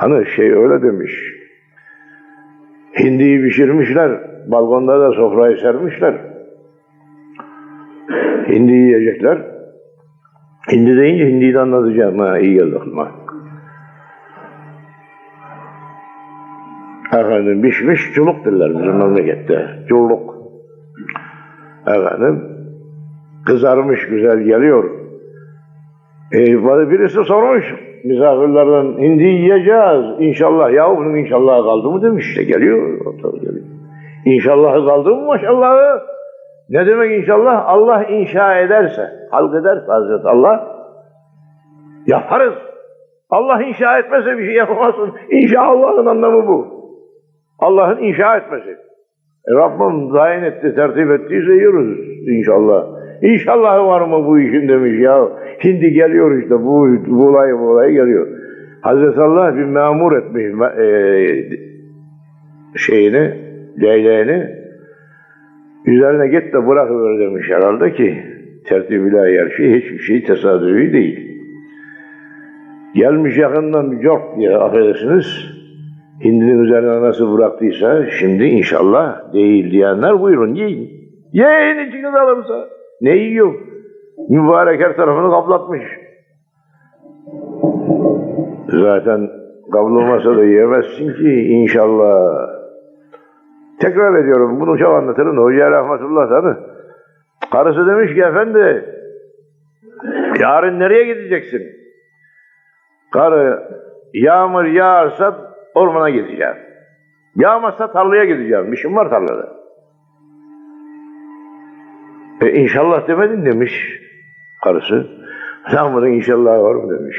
Hani şey öyle demiş. Hindiyi pişirmişler. Balkonda da sofrayı sermişler. Hindi yiyecekler. Hindi deyince hindiyi de anlatacağım. Ha, iyi geldi aklıma. Efendim pişmiş culuk derler bizim memlekette. Culluk. Efendim kızarmış güzel geliyor. E, birisi sormuş misafirlerden hindi yiyeceğiz inşallah. Ya bunun inşallahı kaldı mı demiş işte geliyor. Geliyor. İnşallahı kaldı mı maşallahı? Ne demek inşallah? Allah inşa ederse, halk ederse Hazreti Allah yaparız. Allah inşa etmese bir şey yapamazsın. İnşa Allah'ın anlamı bu. Allah'ın inşa etmesi. E, Rabbim tayin etti, tertip ettiyse yiyoruz inşallah. İnşallah var mı bu işin demiş ya. Şimdi geliyor işte bu, bu olay bu olay geliyor. Hazreti Allah bir memur etmiş e, şeyini, leyleğini. Üzerine git de bırakıver demiş herhalde ki tertip ilahi her şey hiçbir şey tesadüfi değil. Gelmiş yakından cork diye affedersiniz. Hindinin üzerine nasıl bıraktıysa şimdi inşallah değil diyenler buyurun yiyin. Yiyin içiniz alırsa. Ne yiyor? Mübarek her tarafını kaplatmış. Zaten kablolmasa da yiyemezsin ki inşallah. Tekrar ediyorum bunu çok anlatırım. Hoca rahmetullah tabi. Karısı demiş ki efendi yarın nereye gideceksin? Karı yağmur yağarsa ormana gideceğim. Yağmazsa tarlaya gideceğim. İşim var tarlada. E inşallah demedin demiş karısı. Yağmurun inşallah var mı demiş.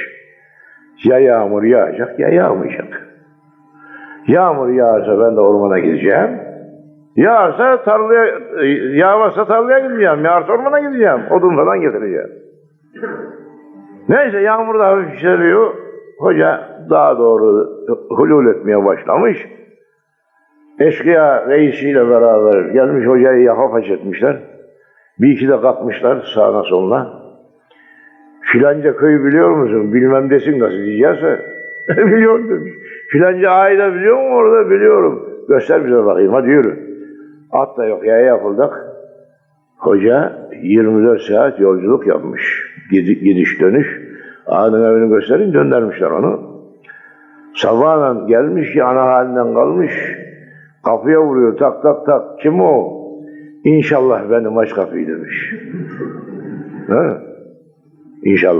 Ya yağmur yağacak ya yağmayacak. Yağmur yağarsa ben de ormana gideceğim. Yağarsa tarlaya, e, yağmazsa tarlaya gideceğim. Yağarsa ormana gideceğim. Odun falan getireceğim. Neyse yağmur da hafif yükseliyor. Hoca daha doğru hulul etmeye başlamış. Eşkıya reisiyle beraber gelmiş hocayı paç etmişler. Bir iki de katmışlar sağına soluna. Filanca köyü biliyor musun? Bilmem desin nasıl diyecekse. Biliyorum demiş. Filanca ayda biliyor musun orada? Biliyorum. Göster bize bakayım hadi yürü. At da yok yaya yapıldık. Hoca 24 saat yolculuk yapmış. Gidi- Gidiş dönüş. Ağanın evini gösterin göndermişler onu. Sabahla gelmiş ki ana halinden kalmış. Kapıya vuruyor tak tak tak. Kim o? İnşallah benim aç kapıyı demiş. ha? İnşallah.